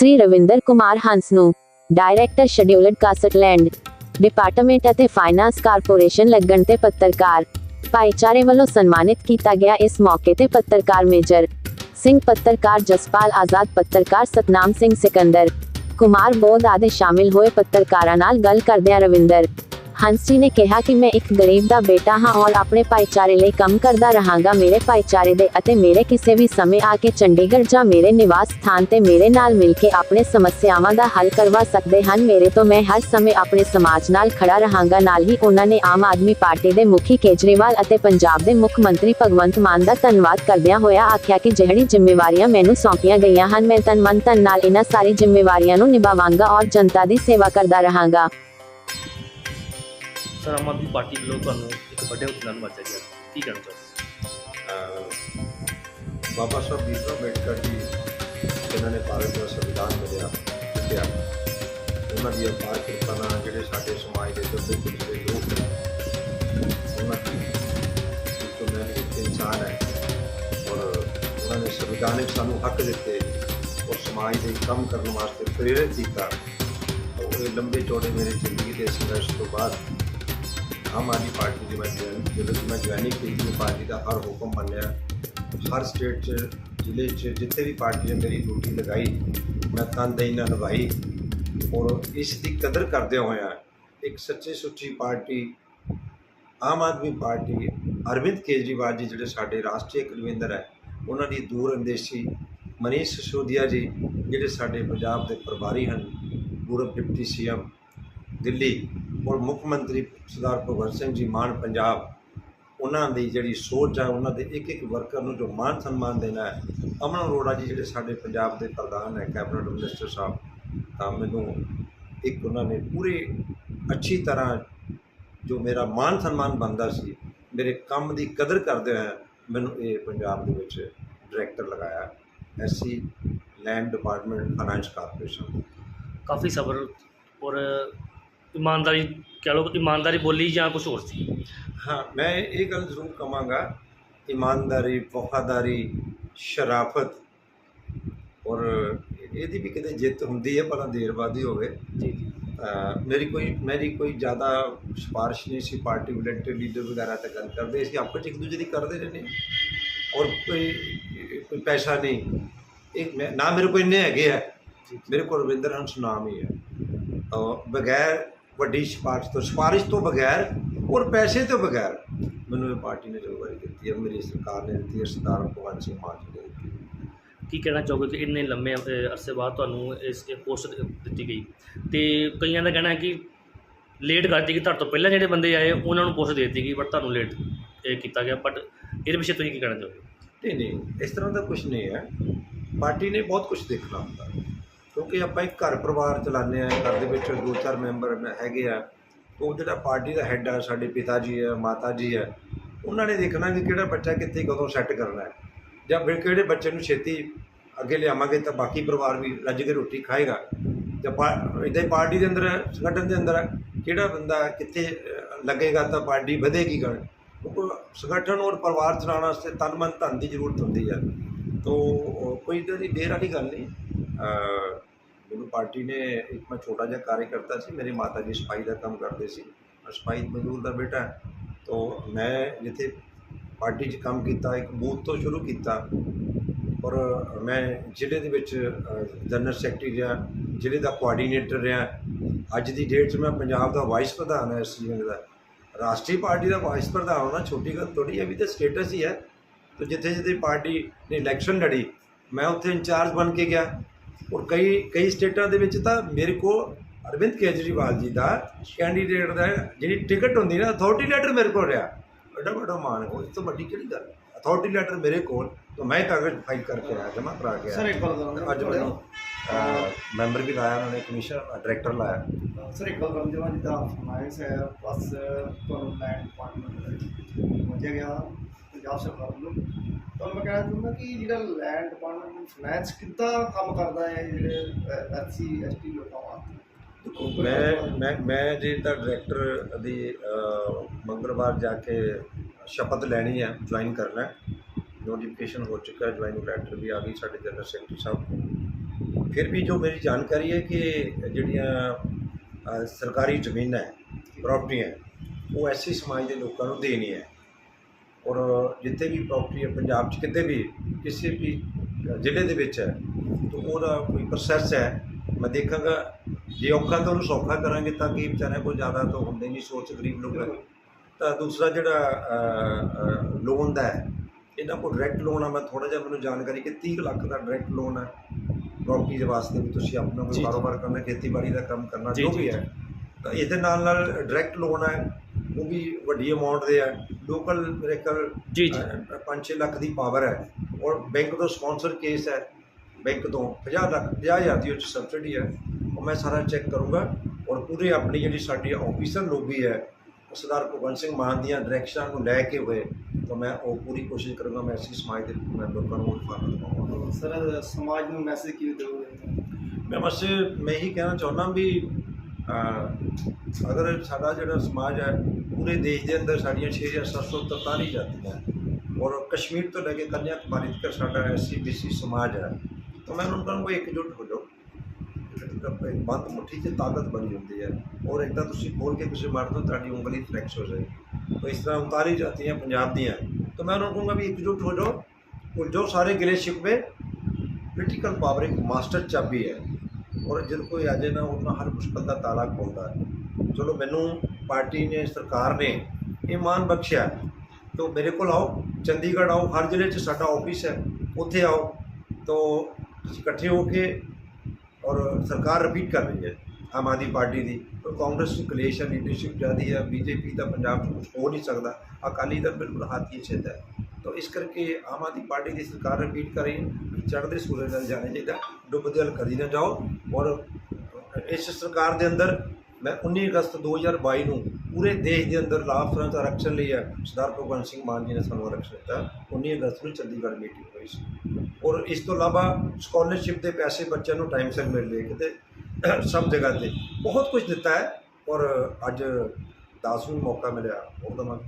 ਸ੍ਰੀ ਰਵਿੰਦਰ ਕੁਮਾਰ ਹੰਸ ਨੂੰ director scheduled caste land department ਅਤੇ finance corporation ਲੱਗਣ ਤੇ ਪੱਤਰਕਾਰ, ਭਾਈਚਾਰੇ ਵੱਲੋਂ ਸਨਮਾਨਿਤ ਕੀਤਾ ਗਿਆ ਇਸ ਮੌਕੇ ਤੇ ਪੱਤਰਕਾਰ ਮੇਜਰ ਸਿੰਘ ਪੱਤਰਕਾਰ ਜਸਪਾਲ ਆਜ਼ਾਦ, ਪੱਤਰਕਾਰ ਸਤਨਾਮ ਸਿੰਘ ਸਿਕੰਦਰ, ਕੁਮਾਰ ਬੋਧ ਆਦਿ ਸ਼ਾਮਿਲ ਹੋਏ ਪੱਤਰਕਾਰਾਂ ਨਾਲ ਗੱਲ ਕਰਦਿਆਂ ਰਵਿੰਦਰ ਹੰਸ ਜੀ ਨੇ ਕਿਹਾ ਕਿ ਮੈਂ ਇੱਕ ਗਰੀਬ ਦਾ ਬੇਟਾ ਹਾਂ ਔਰ ਆਪਣੇ ਭਾਈਚਾਰੇ ਲਈ ਕੰਮ ਕਰਦਾ ਰਹਾਂਗਾ। ਮੇਰੇ ਭਾਈਚਾਰੇ ਦੇ ਅਤੇ ਮੇਰੇ ਕਿਸੇ ਵੀ ਸਮੇਂ ਆ ਕੇ ਚੰਡੀਗੜ੍ਹ ਜਾਂ ਮੇਰੇ ਨਿਵਾਸ ਸਥਾਨ ਤੇ ਮੇਰੇ ਨਾਲ ਮਿਲ ਕੇ ਆਪਣੇ ਸਮੱਸਿਆਵਾਂ ਦਾ ਹੱਲ ਕਰਵਾ ਸਕਦੇ ਹਨ। ਮੇਰੇ ਤੋਂ ਮੈਂ ਹਰ ਸਮੇਂ ਆਪਣੇ ਸਮਾਜ ਨਾਲ ਖੜਾ ਰਹਾਂਗਾ। ਨਾਲ ਹੀ ਉਹਨਾਂ ਨੇ ਆਮ ਆਦਮੀ ਪਾਰਟੀ ਦੇ ਮੁਖੀ ਕੇਜਰੀਵਾਲ ਅਤੇ ਪੰਜਾਬ ਦੇ ਮੁੱਖ ਮੰਤਰੀ ਭਗਵੰਤ ਮਾਨ ਦਾ ਧੰਨਵਾਦ ਕਰਦਿਆਂ ਹੋਇਆ ਆਖਿਆ ਕਿ ਜਿਹੜੀ ਜ਼ਿੰਮੇਵਾਰੀਆਂ ਮੈਨੂੰ ਸੌਂਪੀਆਂ ਗਈਆਂ ਹਨ, ਮੈਂ ਤਨ ਮਨ ਧਨ ਨਾਲ ਇਹਨਾਂ ਸਾਰੀ ਜ਼ਿੰਮੇਵਾਰੀਆਂ ਨੂੰ ਨਿਭਾਵਾਂਗਾ ਔਰ ਜਨਤਾ ਦੀ ਸੇਵਾ ਕਰਦਾ ਰਹਾਂਗਾ। ਸਰ, ਆਮ ਆਦਮੀ ਪਾਰਟੀ ਵੱਲੋਂ ਤੁਹਾਨੂੰ ਇੱਕ ਵੱਡੇ ਹੁਕਮ ਨਵਾਜਿਆ ਗਿਆ। ਕੀ ਕਹਿਣਾ ਚਾਹੁੰਦੇ ਅਹ, ਬਾਬਾ ਸਾਹਿਬ ਭੀਮ ਅੰਬੇਡਕਰ ਜੀ, ਜਿਨ੍ਹਾਂ ਨੇ ਭਾਰਤ ਦਾ ਸੰਵਿਧਾਨ ਬਣਿਆ ਲਿਖਿਆ ਉਹਨਾਂ ਦੀ ਅਪਾਰ ਕਿਰਪਾ ਨਾਲ ਜਿਹੜੇ ਸਾਡੇ ਸਮਾਜ ਦੇ ਦੁੱਧ ਪਿਛਲੇ ਲੋਕ ਨੇ, ਉਹਨਾਂ ਦੀ ਇੱਕ ਮੈਂ ਇੱਕ ਇਨਸਾਨ ਹੈ। ਔਰ ਉਹਨਾਂ ਨੇ ਸੰਵਿਧਾਨਿਕ ਸਾਨੂੰ ਹੱਕ ਦਿੱਤੇ, ਔਰ ਸਮਾਜ ਦੇ ਕੰਮ ਕਰਨ ਵਾਸਤੇ ਪ੍ਰੇਰਿਤ ਕੀਤਾ। ਔਰ ਇਹ ਲੰਬੇ ਚੌੜੇ ਮੇਰੇ ਜ਼ਿੰਦਗੀ ਦੇ ਸੰਘਰਸ਼ ਤੋਂ ਬਾਅਦ ਆਮ ਆਦਮੀ ਪਾਰਟੀ ਦੀ ਮੈਂ ਜੁਆਇਨ ਜਦੋਂ ਮੈਂ ਜੁਆਇਨਿੰਗ ਕੀਤੀ ਪਾਰਟੀ ਦਾ ਹਰ ਹੁਕਮ ਮੰਨਿਆ। ਹਰ ਸਟੇਟ 'ਚ, ਜ਼ਿਲ੍ਹੇ 'ਚ, ਜਿੱਥੇ ਵੀ ਪਾਰਟੀ ਨੇ ਮੇਰੀ ਡਿਊਟੀ ਲਗਾਈ, ਮੈਂ ਤਨਦੇਹੀ ਨਾਲ ਨਿਭਾਈ। ਔਰ ਇਸ ਦੀ ਕਦਰ ਕਰਦੇ ਹੋਇਆ ਇੱਕ ਸੱਚੀ ਸੁੱਚੀ ਪਾਰਟੀ, ਆਮ ਆਦਮੀ ਪਾਰਟੀ ਅਰਵਿੰਦ ਕੇਜਰੀਵਾਲ ਜੀ ਜਿਹੜੇ ਸਾਡੇ ਰਾਸ਼ਟਰੀ ਕੁਲਵਿੰਦਰ ਹੈ, ਉਹਨਾਂ ਦੀ ਦੂਰ ਅੰਦੇਸ਼ੀ ਮਨੀਸ਼ ਸਿਸੋਦੀਆ ਜੀ ਜਿਹੜੇ ਸਾਡੇ ਪੰਜਾਬ ਦੇ ਪ੍ਰਭਾਰੀ ਹਨ ਪੂਰਬ ਡਿਪਟੀ ਸੀਐਮ, ਦਿੱਲੀ ਔਰ ਮੁੱਖ ਮੰਤਰੀ ਸਰਦਾਰ ਭਗਵੰਤ ਸਿੰਘ ਜੀ ਮਾਨ ਪੰਜਾਬ, ਉਹਨਾਂ ਦੀ ਜਿਹੜੀ ਸੋਚ ਹੈ ਉਹਨਾਂ ਦੇ ਇੱਕ ਇੱਕ ਵਰਕਰ ਨੂੰ ਜੋ ਮਾਨ ਸਨਮਾਨ ਦੇਣਾ ਹੈ, ਅਮਨ ਅਰੋੜਾ ਜੀ ਜਿਹੜੇ ਸਾਡੇ ਪੰਜਾਬ ਦੇ ਪ੍ਰਧਾਨ ਹੈ, ਕੈਬਨਿਟ ਮਿਨਿਸਟਰ ਸਾਹਿਬ, ਤਾਂ ਮੈਨੂੰ ਇੱਕ ਉਹਨਾਂ ਨੇ ਪੂਰੀ ਅੱਛੀ ਤਰ੍ਹਾਂ ਜੋ ਮੇਰਾ ਮਾਨ ਸਨਮਾਨ ਬੰਦਾ ਸੀ, ਮੇਰੇ ਕੰਮ ਦੀ ਕਦਰ ਕਰਦੇ ਹੋਏ ਮੈਨੂੰ ਇਹ ਪੰਜਾਬ ਦੇ ਵਿੱਚ ਡਾਇਰੈਕਟਰ ਲਗਾਇਆ SC land department finance corporation. ਕਾਫੀ ਸਬਰ ਔਰ ਇਮਾਨਦਾਰੀ ਕਹਿ ਲਓ ਇਮਾਨਦਾਰੀ ਬੋਲੀ ਜਾਂ ਕੁਝ ਹੋਰ ਸੀ? ਹਾਂ ਮੈਂ ਇਹ ਗੱਲ ਜ਼ਰੂਰ ਕਵਾਂਗਾ ਇਮਾਨਦਾਰੀ ਵਫਾਦਾਰੀ ਸ਼ਰਾਫਤ ਔਰ ਇਹਦੀ ਵੀ ਕਿਤੇ ਜਿੱਤ ਹੁੰਦੀ ਹੈ ਪਰ ਦੇਰ ਬਾਅਦ ਹੀ ਹੋਵੇ। ਜੀ ਮੇਰੀ ਕੋਈ ਮੇਰੀ ਕੋਈ ਜ਼ਿਆਦਾ ਸਿਫਾਰਿਸ਼ ਨਹੀਂ ਸੀ ਪਾਰਟੀ ਵਲੰਟੀਅਰ ਲੀਡਰ ਵਗੈਰਾ ਤੇ ਗੱਲ ਕਰਦੇ ਸੀ ਆਪਸ ਇੱਕ ਦੂਜੇ ਦੀ ਕਰਦੇ ਰਹਿੰਦੇ ਔਰ ਕੋਈ ਕੋਈ ਪੈਸਾ ਨਹੀਂ। ਇੱਕ ਮੈਂ- ਨਾ ਮੇਰੇ ਕੋਲ ਇੰਨੇ ਹੈਗੇ ਆ। ਮੇਰੇ ਕੋਲ ਰਵਿੰਦਰ ਹੰਸ ਨਾਮ ਹੀ ਹੈ। ਬਗੈਰ ਵੱਡੀ ਸਿਫਾਰਿਸ਼ ਤੋਂ ਸਿਫਾਰਿਸ਼ ਤੋਂ ਬਗੈਰ ਔਰ ਪੈਸੇ ਤੋਂ ਬਗੈਰ ਮੈਨੂੰ ਇਹ ਪਾਰਟੀ ਨੇ ਜਲਵਾਈ ਦਿੱਤੀ ਹੈ ਮੇਰੀ ਸਰਕਾਰ ਨੇ ਦਿੱਤੀ ਹੈ ਸਰਦਾਰ ਭਗਵੰਤ ਸਿੰਘ ਮਾਨ ਜੀ ਨੇ ਦਿੱਤੀ ਹੈ। ਕੀ ਕਹਿਣਾ ਚਾਹੋਗੇ ਕਿ ਇੰਨੇ ਲੰਮੇ ਅਰਸੇ ਬਾਅਦ ਤੁਹਾਨੂੰ ਇਸ ਪੋਸਟ ਦਿੱਤੀ ਗਈ? ਤੇ ਕਈਆਂ ਦਾ ਕਹਿਣਾ ਹੈ ਕਿ ਲੇਟ ਕਰਤੀ ਕਿ ਤੁਹਾਡੇ ਤੋਂ ਪਹਿਲਾਂ ਜਿਹੜੇ ਬੰਦੇ ਆਏ ਉਹਨਾਂ ਨੂੰ ਪੋਸਟ ਦੇ ਦਿੱਤੀ ਗਈ ਬਟ ਤੁਹਾਨੂੰ ਲੇਟ ਇਹ ਕੀਤਾ ਗਿਆ ਬਟ ਇਹਦੇ ਵਿਸ਼ੇ ਤੁਸੀਂ ਕੀ ਕਹਿਣਾ ਚਾਹੋਗੇ? ਨਹੀਂ ਨਹੀਂ ਇਸ ਤਰ੍ਹਾਂ ਦਾ ਕੁਝ ਨਹੀਂ ਹੈ। ਪਾਰਟੀ ਨੇ ਬਹੁਤ ਕੁਝ ਦੇਖਣਾ ਹੁੰਦਾ। ਕਿਉਂਕਿ ਆਪਾਂ ਇੱਕ ਘਰ ਪਰਿਵਾਰ ਚਲਾਉਂਦੇ ਆ ਘਰ ਦੇ ਵਿੱਚ ਦੋ ਚਾਰ ਮੈਂਬਰ ਹੈਗੇ ਆ, ਉਹ ਜਿਹੜਾ ਪਾਰਟੀ ਦਾ ਹੈੱਡ ਆ, ਸਾਡੇ ਪਿਤਾ ਜੀ ਹੈ ਮਾਤਾ ਜੀ ਹੈ ਉਹਨਾਂ ਨੇ ਦੇਖਣਾ ਕਿ ਕਿਹੜਾ ਬੱਚਾ ਕਿੱਥੇ ਕਦੋਂ ਸੈੱਟ ਕਰਨਾ ਹੈ। ਜਾਂ ਫਿਰ ਕਿਹੜੇ ਬੱਚੇ ਨੂੰ ਛੇਤੀ ਅੱਗੇ ਲਿਆਵਾਂਗੇ ਤਾਂ ਬਾਕੀ ਪਰਿਵਾਰ ਵੀ ਰੱਜ ਕੇ ਰੋਟੀ ਖਾਏਗਾ। ਜਾਂ ਇਦਾਂ ਹੀ ਪਾਰਟੀ ਦੇ ਅੰਦਰ, ਸੰਗਠਨ ਦੇ ਅੰਦਰ ਕਿਹੜਾ ਬੰਦਾ ਕਿੱਥੇ ਲੱਗੇਗਾ ਤਾਂ ਪਾਰਟੀ ਵਧੇਗੀ ਗੱਲ ਕਿਉਂਕਿ ਸੰਗਠਨ ਔਰ ਪਰਿਵਾਰ ਚਲਾਉਣ ਵਾਸਤੇ ਤਨ ਮਨ ਧਨ ਦੀ ਜ਼ਰੂਰਤ ਹੁੰਦੀ ਹੈ ਤੋ ਕੋਈ ਇੱਦਾਂ ਦੀ ਦੇਰ ਵਾਲੀ ਗੱਲ ਨਹੀਂ। ਮੈਨੂੰ ਪਾਰਟੀ ਨੇ ਇੱਕ ਮੈਂ ਛੋਟਾ ਜਿਹਾ ਕਾਰਜਕਰਤਾ ਸੀ, ਮੇਰੀ ਮਾਤਾ ਜੀ ਸਫ਼ਾਈ ਦਾ ਕੰਮ ਕਰਦੇ ਸੀ। ਮੈਂ ਮਜ਼ਦੂਰ ਦਾ ਬੇਟਾ ਤੋ ਮੈਂ ਜਿੱਥੇ ਪਾਰਟੀ 'ਚ ਕੰਮ ਕੀਤਾ, ਇੱਕ ਬੂਥ ਤੋਂ ਸ਼ੁਰੂ ਕੀਤਾ ਔਰ ਮੈਂ ਜ਼ਿਲ੍ਹੇ ਦੇ ਵਿੱਚ ਜਨਰਲ ਸੈਕਟਰੀ ਰਿਹਾ, ਜ਼ਿਲ੍ਹੇ ਦਾ ਕੋਆਰਡੀਨੇਟਰ ਰਿਹਾ। ਅੱਜ ਦੀ ਡੇਟ 'ਚ ਮੈਂ ਪੰਜਾਬ ਦਾ ਵਾਈਸ ਪ੍ਰਧਾਨ ਹਾਂ, ਇਸ ਯੂਨੀਅਨ ਦਾ। ਰਾਸ਼ਟਰੀ ਪਾਰਟੀ ਦਾ ਵਾਈਸ ਪ੍ਰਧਾਨ ਹੋਣਾ ਛੋਟੀ ਗੱਲ ਥੋੜੀ ਹੈ, ਵੀ ਤਾਂ ਸਟੇਟਸ ਹੀ ਹੈ। ਤੇ ਜਿੱਥੇ ਜਿੱਥੇ ਪਾਰਟੀ ਨੇ ਇਲੈਕਸ਼ਨ ਲੜੀ, ਮੈਂ ਉੱਥੇ ਇੰਚਾਰਜ ਬਣ ਕੇ ਗਿਆ। ਔਰ ਕਈ ਕਈ ਸਟੇਟਾਂ ਦੇ ਵਿੱਚ ਤਾਂ ਮੇਰੇ ਕੋਲ ਅਰਵਿੰਦ ਕੇਜਰੀਵਾਲ ਜੀ ਦਾ ਕੈਂਡੀਡੇਟ ਦਾ ਜਿਹੜੀ ਟਿਕਟ ਹੁੰਦੀ ਨਾ ਅਥਾਰਟੀ ਲੈਟਰ ਮੇਰੇ ਕੋਲ ਰਿਹਾ। ਵੱਡਾ ਵੱਡਾ ਮਾਣ ਹੈ ਇਸ ਤੋਂ ਵੱਡੀ ਕਿਹੜੀ ਗੱਲ? ਅਥਾਰਟੀ ਲੈਟਰ ਮੇਰੇ ਕੋਲ ਤਾਂ ਮੈਂ ਕਾਗਜ਼ ਫਾਈਲ ਕਰਕੇ ਆਇਆ ਜਮ੍ਹਾਂ ਕਰਾ ਕੇ ਸਰ ਇੱਕ ਗੱਲ ਕਰਾਂਗੇ ਅੱਜ ਮੈਨੂੰ ਮੈਂਬਰ ਵੀ ਲਾਇਆ ਉਹਨਾਂ ਨੇ ਕਮਿਸ਼ਨ ਡਾਇਰੈਕਟਰ ਲਾਇਆ। ਸਰ ਇੱਕ ਗੱਲ ਕਰਾਂਗੇ ਜਿੱਦਾਂ ਫਾਈਨਾਂਸ ਹੈ ਬਸ ਤੁਹਾਨੂੰ ਲੈਂਡ ਡਿਪਾਰਟਮੈਂਟ ਪਹੁੰਚਿਆ ਗਿਆ। ਪੰਜਾਬ ਸਰਕਾਰ ਵੱਲੋਂ। ਤੁਹਾਨੂੰ ਮੈਂ ਕਹਿਣਾ ਚਾਹੁੰਦਾ ਕਿ ਜਿਹੜਾ ਲੈਂਡ ਡਿਪਾਰਟਮੈਂਟ ਫਾਈਨੈਂਸ ਕਿੱਦਾਂ ਕੰਮ ਕਰਦਾ ਹੈ, ਜਿਹੜੇ ਐਸਸੀ ਐਸਟੀ ਲੋਕਾਂ ਵਾਸਤੇ ਮੈਂ ਮੈਂ ਮੈਂ ਜੇ ਤਾਂ ਡਾਇਰੈਕਟਰ ਦੀ ਮੰਗਲਵਾਰ ਜਾ ਕੇ ਸ਼ਪਥ ਲੈਣੀ ਹੈ ਜੁਆਇਨ ਕਰਨਾ ਨੋਟੀਫਿਕੇਸ਼ਨ ਹੋ ਚੁੱਕਾ ਹੈ ਜੁਆਇਨਿੰਗ ਲੈਟਰ ਵੀ ਆ ਗਈ, ਸਾਡੇ ਜਨਰਲ ਸੈਕਟਰੀ ਸਾਹਿਬ ਫਿਰ ਵੀ ਜੋ ਮੇਰੀ ਜਾਣਕਾਰੀ ਹੈ ਕਿ ਜਿਹੜੀਆਂ ਸਰਕਾਰੀ ਜ਼ਮੀਨਾਂ ਹੈ ਪ੍ਰਾਪਰਟੀਆਂ ਉਹ ਐਸੀ ਸਮਾਜ ਦੇ ਲੋਕਾਂ ਨੂੰ ਦੇਣੀ ਹੈ। ਔਰ ਜਿੱਥੇ ਵੀ ਪ੍ਰਾਪਰਟੀ ਹੈ ਪੰਜਾਬ 'ਚ ਕਿਤੇ ਵੀ ਕਿਸੇ ਵੀ ਜ਼ਿਲ੍ਹੇ ਦੇ ਵਿੱਚ ਹੈ ਤਾਂ ਉਹਦਾ ਕੋਈ ਪ੍ਰੋਸੈਸ ਹੈ। ਮੈਂ ਦੇਖਾਂਗਾ ਜੇ ਔਖਾ ਤਾਂ ਉਹਨੂੰ ਸੌਖਾ ਕਰਾਂਗੇ ਤਾਂ ਕਿ ਵਿਚਾਰਿਆਂ ਕੋਲ ਜ਼ਿਆਦਾ ਤਾਂ ਹੁੰਦੇ ਨਹੀਂ ਸੋਚ ਗਰੀਬ ਲੋਕ ਤਾਂ ਦੂਸਰਾ ਜਿਹੜਾ ਲੋਨ ਦਾ ਹੈ ਇਹਨਾਂ ਕੋਲ ਡਾਇਰੈਕਟ ਲੋਨ ਆ ਮੈਂ ਥੋੜਾ ਜਿਹਾ ਮੈਨੂੰ ਜਾਣਕਾਰੀ ਕਿ 30 ਲੱਖ ਦਾ ਡਾਇਰੈਕਟ ਲੋਨ ਹੈ। ਪ੍ਰਾਪਰਟੀ ਦੇ ਵਾਸਤੇ ਵੀ ਤੁਸੀਂ ਆਪਣਾ ਕੋਈ। ਕਾਰੋਬਾਰ ਕਰਨਾ ਖੇਤੀਬਾੜੀ ਦਾ ਕੰਮ ਕਰਨਾ ਜੀ, ਵੀ ਹੈ। ਤਾਂ ਇਹਦੇ ਨਾਲ ਨਾਲ ਡਾਇਰੈਕਟ ਲੋਨ ਹੈ ਉਹ ਵੀ ਵੱਡੀ ਅਮਾਉਂਟ ਦੇ ਹੈ ਲੋਕਲ ਮੇਰੇ ਖਿਆਲ ਜੀ। ਜੀ 5-6 ਲੱਖ ਦੀ ਪਾਵਰ ਹੈ। ਔਰ ਬੈਂਕ ਤੋਂ ਸਪਾਂਸਰ ਕੇਸ ਹੈ। ਬੈਂਕ ਤੋਂ 50 ਲੱਖ 50000 ਦੀ ਉਹ 'ਚ ਸਬਸਿਡੀ ਹੈ। ਉਹ ਮੈਂ ਸਾਰਾ ਚੈੱਕ ਕਰੂੰਗਾ। ਔਰ ਪੂਰੇ ਆਪਣੀ ਜਿਹੜੀ ਸਾਡੀ ਆਫੀਸਰ ਲੋਬੀ ਹੈ ਸਰਦਾਰ ਭਗਵੰਤ ਸਿੰਘ ਮਾਨ ਦੀਆਂ ਡਾਇਰੈਕਸ਼ਨਾਂ ਨੂੰ ਲੈ ਕੇ ਹੋਏ। ਤਾਂ ਮੈਂ ਉਹ ਪੂਰੀ ਕੋਸ਼ਿਸ਼ ਕਰੂੰਗਾ ਮੈਂ ਐਸੀ ਸਮਾਜ ਦੇ ਮੈਂ ਲੋਕਾਂ ਨੂੰ ਫਾਰਮ ਦਵਾਵਾਂਗਾ। ਸਰ ਸਮਾਜ ਨੂੰ ਮੈਸੇਜ ਕੀ ਦਿਓਗੇ? ਮੈਂ ਬਸ ਮੈਂ ਇਹੀ ਕਹਿਣਾ ਚਾਹੁੰਦਾ ਵੀ ਅਗਰ ਸਾਡਾ ਜਿਹੜਾ ਸਮਾਜ ਹੈ ਪੂਰੇ ਦੇਸ਼ ਦੇ ਅੰਦਰ ਸਾਡੀਆਂ 6743 ਜਾਤੀਆਂ ਔਰ ਕਸ਼ਮੀਰ ਤੋਂ ਲੈ ਕੇ ਕੰਨਿਆ ਕੁਮਾਰੀ ਤੱਕ ਸਾਡਾ ਐਸਸੀ ਬੀਸੀ ਸਮਾਜ ਹੈ। ਤਾਂ ਮੈਂ ਉਹਨਾਂ ਨੂੰ ਇਕਜੁੱਟ ਹੋ ਜਾਓ। ਬੰਦ ਮੁੱਠੀ 'ਚ ਤਾਕਤ ਬਣੀ ਹੁੰਦੀ ਹੈ ਔਰ ਇੱਦਾਂ ਤੁਸੀਂ ਖੋਲ ਕੇ ਕਿਸੇ ਮਾਰ ਦੋ ਤੁਹਾਡੀ ਉਂਗਲੀ ਫਲੈਕਸ ਹੋ ਜਾਏਗੀ ਤਾਂ ਇਸ ਤਰ੍ਹਾਂ ਉਤਾਰੀ ਜਾਤੀਆਂ ਪੰਜਾਬ ਦੀਆਂ। ਤਾਂ ਮੈਂ ਉਹਨਾਂ ਨੂੰ ਕਹੂੰਗਾ ਵੀ ਇਕਜੁੱਟ ਹੋ ਜਾਓ ਜੋ ਸਾਰੇ ਗਿਲੇ ਸ਼ਿਕਵੇ। ਪੋਲੀਟੀਕਲ ਪਾਵਰ ਇੱਕ ਮਾਸਟਰ ਚਾਬੀ ਹੈ। ਔਰ ਜਦ ਕੋਈ ਆ ਜਾਏ ਨਾ, ਉਹਨਾਂ ਹਰ ਮੁਸ਼ਕਲ ਦਾ ਤਾਲਾ ਖੋਲਦਾ। ਹੈ ਚਲੋ ਮੈਨੂੰ ਪਾਰਟੀ ਨੇ, ਸਰਕਾਰ ਨੇ ਇਹ ਮਾਨ ਬਖਸ਼ਿਆ। ਤੋ ਮੇਰੇ ਕੋਲ ਆਓ, ਚੰਡੀਗੜ੍ਹ ਆਓ, ਹਰ ਜ਼ਿਲ੍ਹੇ 'ਚ ਸਾਡਾ ਆਫਿਸ ਹੈ, ਉੱਥੇ ਆਓ। ਤੋ ਇਕੱਠੇ ਹੋ ਕੇ ਔਰ ਸਰਕਾਰ ਰਿਪੀਟ ਕਰ ਰਹੀ ਹੈ ਆਮ ਆਦਮੀ ਪਾਰਟੀ ਦੀ। ਤਾਂ ਕਾਂਗਰਸ ਦੀ ਕਲੇਸ਼ ਹੈ ਲੀਡਰਸ਼ਿਪ ਜ਼ਿਆਦੀ ਹੈ, ਬੀਜੇਪੀ ਦਾ ਪੰਜਾਬ 'ਚ ਕੁਝ ਹੋ ਨਹੀਂ ਸਕਦਾ। ਅਕਾਲੀ ਦਲ ਬਿਲਕੁਲ ਹਾਥੀ ਛੇਦ ਹੈ। ਤਾਂ ਇਸ ਕਰਕੇ ਆਮ ਆਦਮੀ ਪਾਰਟੀ ਦੀ ਸਰਕਾਰ ਰਿਪੀਟ ਕਰ ਰਹੀ ਹੈ ਚੜ੍ਹਦੇ ਸੂਰਜ ਨਾਲ ਜਾਣਾ ਚਾਹੀਦਾ ਡੁੱਬਦੇ ਵੱਲ ਕਦੀ ਨਾ ਜਾਓ। ਔਰ ਇਸ ਸਰਕਾਰ ਦੇ ਅੰਦਰ ਮੈਂ 19 ਅਗਸਤ 2022 ਨੂੰ ਪੂਰੇ ਦੇਸ਼ ਦੇ ਅੰਦਰ ਲਾਭ ਫਰੰਤ ਆਰਕਸ਼ਣ ਲਈ ਹੈ, ਸਰਦਾਰ ਭਗਵੰਤ ਸਿੰਘ ਮਾਨ ਜੀ ਨੇ ਸਾਨੂੰ ਆਰਕਸ਼ਣ ਦਿੱਤਾ। 19 ਅਗਸਤ ਨੂੰ ਚੰਡੀਗੜ੍ਹ ਮੀਟਿੰਗ ਹੋਈ ਸੀ। ਔਰ ਇਸ ਤੋਂ ਇਲਾਵਾ ਸਕਾਲਰਸ਼ਿਪ ਦੇ ਪੈਸੇ ਬੱਚਿਆਂ ਨੂੰ ਟਾਈਮ ਸਿਰ ਮਿਲ ਰਹੇ ਕਿਤੇ, ਸਭ ਜਗ੍ਹਾ ਤੇ। ਬਹੁਤ ਕੁਝ ਦਿੱਤਾ ਹੈ ਔਰ ਅੱਜ 10 ਨੂੰ ਮੌਕਾ ਮਿਲਿਆ। ਉਹ ਦਵਾਂ